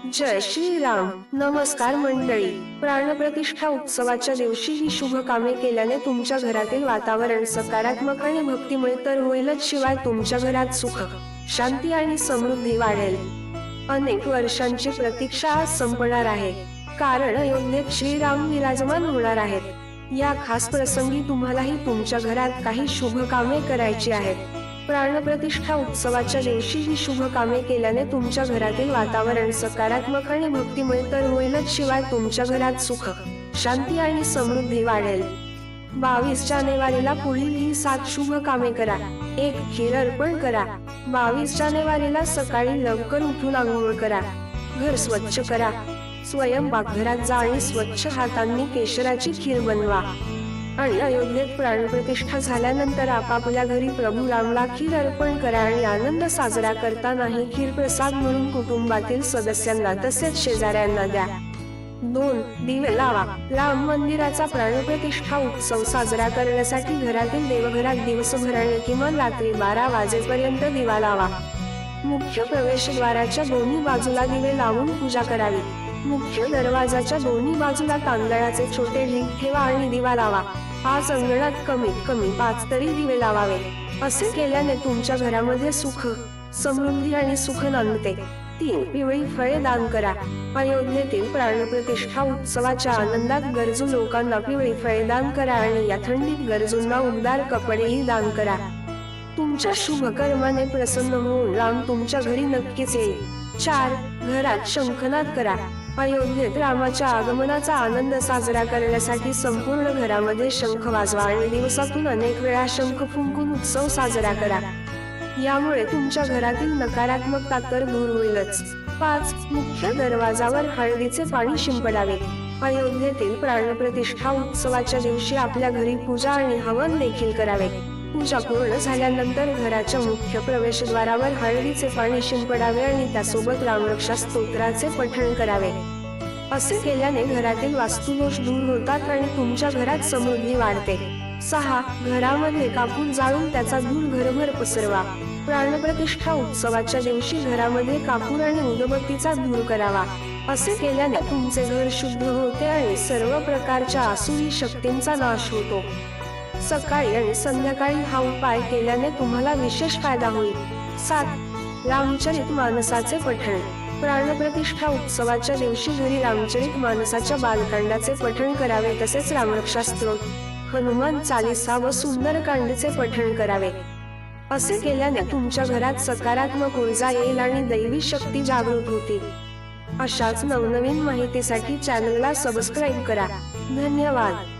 जय श्रीराम. नमस्कार मंडळी. प्राणप्रतिष्ठा उत्सवाच्या दिवशी ही शुभ कामे केल्याने तुमच्या घरातील वातावरण सकारात्मक आणि भक्तिमय तर होईलच शिवाय तुमच्या घरात सुख शांती आणि समृद्धी वाढेल. अनेक वर्षांची प्रतीक्षा आज संपणार आहे. कारण अयोध्येत श्रीराम विराजमान होणार आहेत. या खास प्रसंगी तुम्हालाही तुमच्या घरात काही शुभ कामे करायची आहेत. प्राणप्रतिष्ठा उत्सवाच्या दिवशी ही शुभ कामे केल्याने तुमच्या घरातील वातावरण सकारात्मक आणि भक्तिमय तर होईलच शिवाय तुमच्या घरात सुख शांती आणि समृद्धी वाढेल. बावीस जानेवारीला पुढील ही सात शुभ कामे करा. एक खीर अर्पण करा. बावीस जानेवारीला सकाळी लवकर उठून आंघोळ करा. घर स्वच्छ करा. स्वयंपाकघरात जा आणि स्वच्छ हातांनी केशराची खीर बनवा. आणि अयोध्येत प्राणप्रतिष्ठा झाल्यानंतर आपापल्या घरी प्रभू रामला खीर अर्पण करा आणि आनंद साजरा करतानाही खीर प्रसाद म्हणून कुटुंबातील सदस्यांना तसेच शेजाऱ्यांना द्या. दोन दिवे लावा. राम मंदिराचा प्राणप्रतिष्ठा उत्सव साजरा करण्यासाठी घरातील देवघरात दिवसभराने किमान रात्री बारा वाजेपर्यंत दिवा लावा. मुख्य प्रवेशद्वाराच्या दोन्ही बाजूला दिवे लावून पूजा करावी. मुख्य दरवाजाच्या दोन्ही बाजूला तांदळाचे छोटे ढीग ठेवा आणि दिवा लावा. आज अंगणात कमीत कमी पाच तरी दिवे लावावे. असे केल्याने तुमच्या घरामध्ये सुख समृद्धी आणि सुख नांदते. तीन पिवळी फळे दान करा. अयोध्येतील प्राणप्रतिष्ठा उत्सवाच्या आनंदात गरजू लोकांना पिवळी फळे दान करा आणि या थंडीत गरजूंना उबदार कपडेही दान करा. तुमच्या शुभ कर्माने प्रसन्न होऊन राम तुमच्या घरी नक्कीच येईल. चार घरात शंखनाद करा. अयोध्येत रामाच्या आगमनाचा आनंद साजरा करण्यासाठी संपूर्ण घरामध्ये शंख वाजवा आणि दिवसातून अनेक वेळा शंख फुंकून उत्सव साजरा करा. यामुळे तुमच्या घरातील नकारात्मकता तर दूर होईलच. पाच मुख्य दरवाजावर हळदीचे पाणी शिंपडावे. अयोध्येतील प्राणप्रतिष्ठा उत्सवाच्या दिवशी आपल्या घरी पूजा आणि हवन देखील करावे. पूजा पूर्ण झाल्यानंतर घराच्या मुख्य प्रवेशद्वारावर हळदीचे पाणी शिंपडावे आणि त्यासोबत रामरक्षा स्तोत्राचे पठण करावे. असे केल्याने घरातील वास्तुदोष दूर होतात आणि तुमच्या घरात समृद्धी वाढते. सहा घरामध्ये कापूर जाळून त्याचा धूर घरभर पसरवा. प्राणप्रतिष्ठा उत्सवाच्या दिवशी घरामध्ये कापूर आणि उदबत्तीचा धूर करावा. असे केल्याने तुमचे घर शुद्ध होते आणि सर्व प्रकारच्या आसुरी शक्तींचा नाश होतो. सकाळी आणि संध्याकाळी हा उपाय केल्याने तुम्हाला विशेष फायदा होईल. सात रामचरित मानसाचे पठण. प्राणप्रतिष्ठा उत्सवाच्या दिवशी घरी रामचरित मानसाच्या बालकांडाचे पठण करावे तसेच रामरक्षा स्त्रोत हनुमान चालिसा व सुंदरकांडचे पठण करावे. असे केल्याने तुमच्या घरात सकारात्मक ऊर्जा येईल आणि दैवी शक्ती जागृत होतील. अशाच नवनवीन माहितीसाठी चॅनलला सबस्क्राईब करा. धन्यवाद.